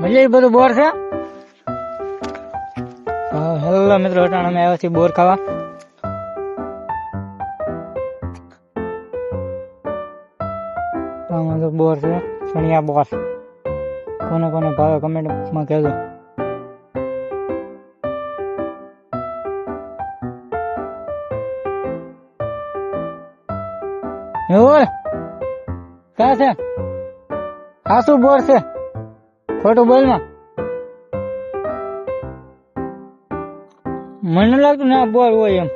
મજા બધું? બોર છે? હેલો મિત્રો, અટાણે, અમે આવ્યા છીએ બોર ખાવા. આમાં તો બોર છે સણિયા બોર. કોને કોને ભાવે કમેન્ટમાં કહેજો. એવું ક્યાં છે? આ શું બોર છે? ખોટું બોલમાં મને નથી લાગતું ના બોલ હોય એમ.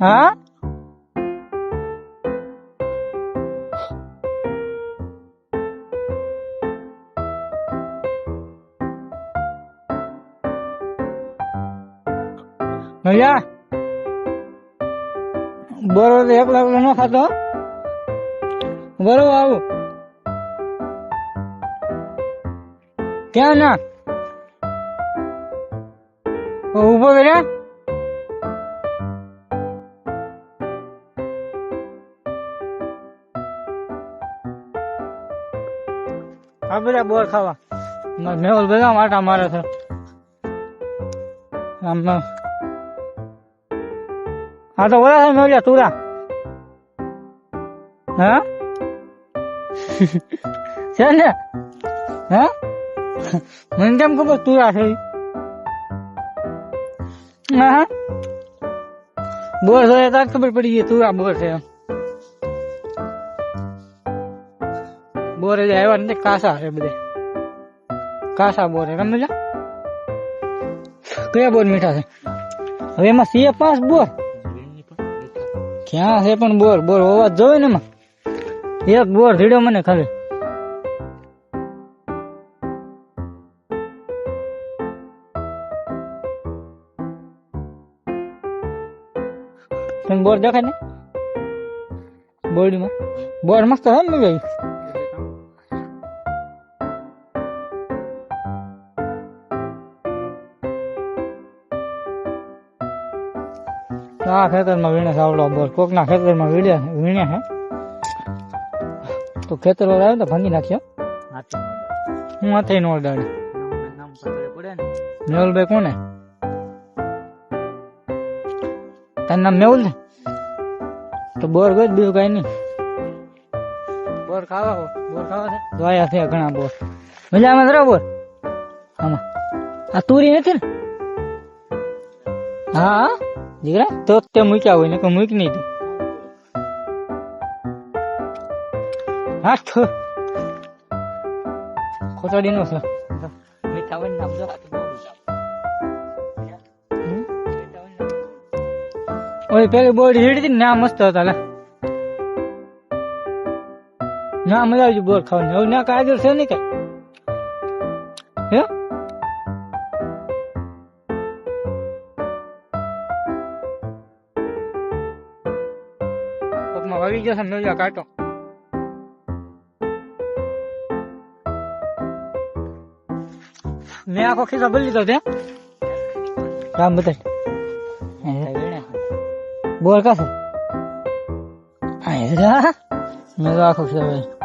હા? ભૈયા બરોબર એક લાખ ન ખાતો. બરોબર આવું. ક્યાં ના ઊભો કર્યા આ બધા બોર ખાવા મેહુલ બધા માટા મારે છે આમ. હા તો બોલા મેહુલિયા તુરા હા છે ને હા મને કેમ ખબર ઈ? હા બોર જોઈએ તાર ખબર પડી ગઈ તુરા બોર છે બોર આવ્યા નથી કાસા છે બધે કાસા બોર છે સમજ કયા બોર મીઠા છે હવે એમાં સીએ પાંચ બોર ક્યાં છે પણ બોર બોર હોવા જ જોઈએ ને એમાં એક બોર ધીડો મને ખાલી તને બોર દેખાય ને? બોરડીમાં? બોર મસ્ત છે ને ભાઈ? આ ખેતરમાં વીણે છે આવડો બોર. કોકના ખેતરમાં વીણ્યા વીણ્યા હે તો ખેતર વાળા આવ્યો તો ભાંગી નાખ્યો. હું હાથે નો અડાડે મેહુલભાઈ કોને? તારું નામ મેહુલ ને તો બોર ગયો બીજું કઈ નહીં. બોર ખાવા બોર ખાવા છે? જોયા છે ઘણા બોર. મજા આમાં જરા બોર? આમાં. આ તુરી નથી ને? હા દીકરા તો તે મૂક્યા હોય ને કોઈ મૂક નહીં તું હા તો. ખોટાડી નો છે. મીઠા હોય ને નામ જો. ઓય, પેલી બોર્ડ હીડતી ને ના મસ્ત હતા, લે. ના મજા આવી બોર ખાવાની. હવે ના કાયદો છે ને કઈ. હે? પગમાં વાગી જશે નજા કાટો. મેં આખો ખીસા બદલી તો તે રામ બતાય બોલ કાશે હા મેં તો આખો ખિસ્સો ભરી